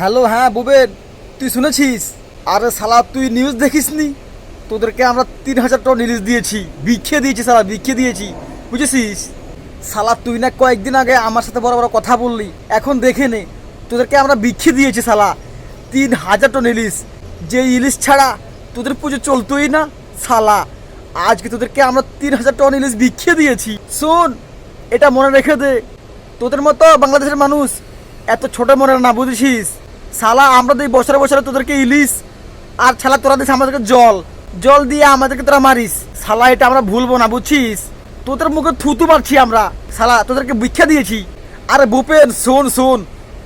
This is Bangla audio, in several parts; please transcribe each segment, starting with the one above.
হ্যালো হ্যাঁ বুবেন, তুই শুনেছিস? আরে সালা তুই নিউজ দেখিসনি? তোদেরকে আমরা তিন হাজার টন ইলিশ দিয়েছি। বিক্ষে দিয়েছি সালা বিক্ষে দিয়েছি। বুঝেছিস? সালা তুই না কয়েকদিন আগে আমার সাথে বড় বড় কথা বললি। এখন দেখে নে, তোদেরকে আমরা বিক্ষে দিয়েছি সালা তিন হাজার টন ইলিশ যে ইলিশ ছাড়া তোদের পুজো চলতোই না সালা আজকে তোদেরকে আমরা তিন হাজার টন ইলিশ বিক্ষে দিয়েছি। শোন, এটা মনে রেখে দে। তোদের মতো বাংলাদেশের মানুষ এত ছোট মনে না, বুঝেছিস? শালা, আমরা দিই বছরে বছরে তোদেরকে ইলিশ আর শালা, তোরা দিস আমাদেরকে জল। জল দিয়ে আমাদেরকে তোরা মারিস। শালা, এটা আমরা ভুলবো না, বুঝছিস? তোদের মুখে থুতু মারছি আমরা। শালা, তোদেরকে ভিক্ষা দিয়েছি। আরে ভূপেন, শোন শোন।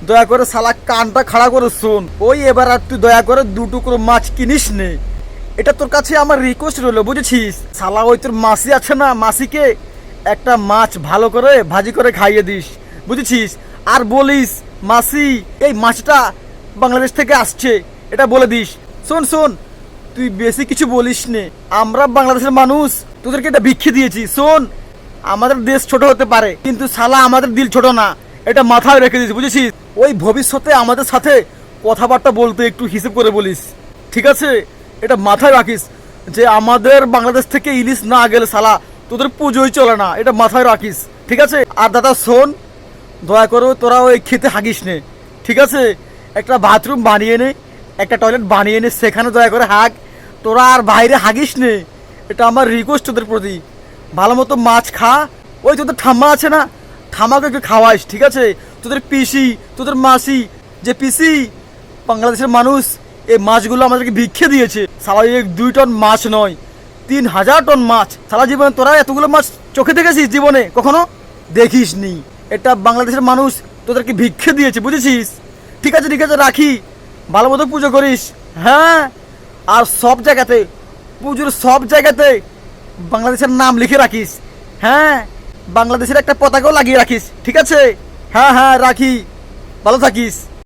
দয়া করে শালা, কানটা খাড়া করে শোন। ওই এবার আর তুই দয়া করে দু টুকরো মাছ কিনিস নে। এটা তোর কাছে আমার রিকোয়েস্ট রইল, বুঝেছিস? শালা, ওই তোর মাসি আছে না, মাসিকে একটা মাছ ভালো করে ভাজি করে খাইয়ে দিস, বুঝেছিস? আর বলিস, মাসি, এই মাছটা বাংলাদেশ থেকে আসছে, এটা বলে দিস। শোন শোন, তুই বেশি কিছু বলিস নে। আমরা বাংলাদেশের মানুষ, তোদেরকে এটা ভিক্ষে দিয়েছি। শোন, আমাদের দেশ ছোট হতে পারে, কিন্তু সালা আমাদের দিল ছোট না। এটা মাথায় রেখে দিস বুঝেছিস? ওই ভবিষ্যতে আমাদের সাথে কথাবার্তা বলতে একটু হিসেব করে বলিস। ঠিক আছে? এটা মাথায় রাখিস যে আমাদের বাংলাদেশ থেকে ইলিশ না গেলে শালা তোদের পুজোই চলে না। এটা মাথায় রাখিস। ঠিক আছে? আর দাদা, শোন, দয়া করে তোরা ওই খেতে হাগিস নে। ঠিক আছে? একটা বাথরুম বানিয়ে নে, একটা টয়লেট বানিয়ে নে, সেখানে দয়া করে হাগ। তোরা আর বাইরে হাগিস নে, এটা আমার রিকোয়েস্ট তোদের প্রতি। ভালো মতো মাছ খা। ওই তোদের ঠাম্মা আছে না, ঠাম্মাকে একটু খাওয়াইস, ঠিক আছে? তোদের পিসি, তোদের মাসি, যে পিসি, বাংলাদেশের মানুষ, এই মাছগুলো আমাদেরকে ভিক্ষে দিয়েছে। স্বাভাবিক দুই টন মাছ নয়, তিন হাজার টন মাছ। সারা জীবনে তোরা এতগুলো মাছ চোখে দেখেছিস জীবনে? কখনো? দেখিস নি এটা বাংলাদেশের মানুষ তোদেরকে ভিক্ষে দিয়েছে, বুঝেছিস? ঠিক আছে ঠিক আছে, রাখি। ভালো মতো পুজো করিস। হ্যাঁ? আর সব জায়গাতে, পুজোর সব জায়গাতে বাংলাদেশের নাম লিখে রাখিস। হ্যাঁ? বাংলাদেশের একটা পতাকাও লাগিয়ে রাখিস। ঠিক আছে? হ্যাঁ হ্যাঁ রাখি। ভালো থাকিস।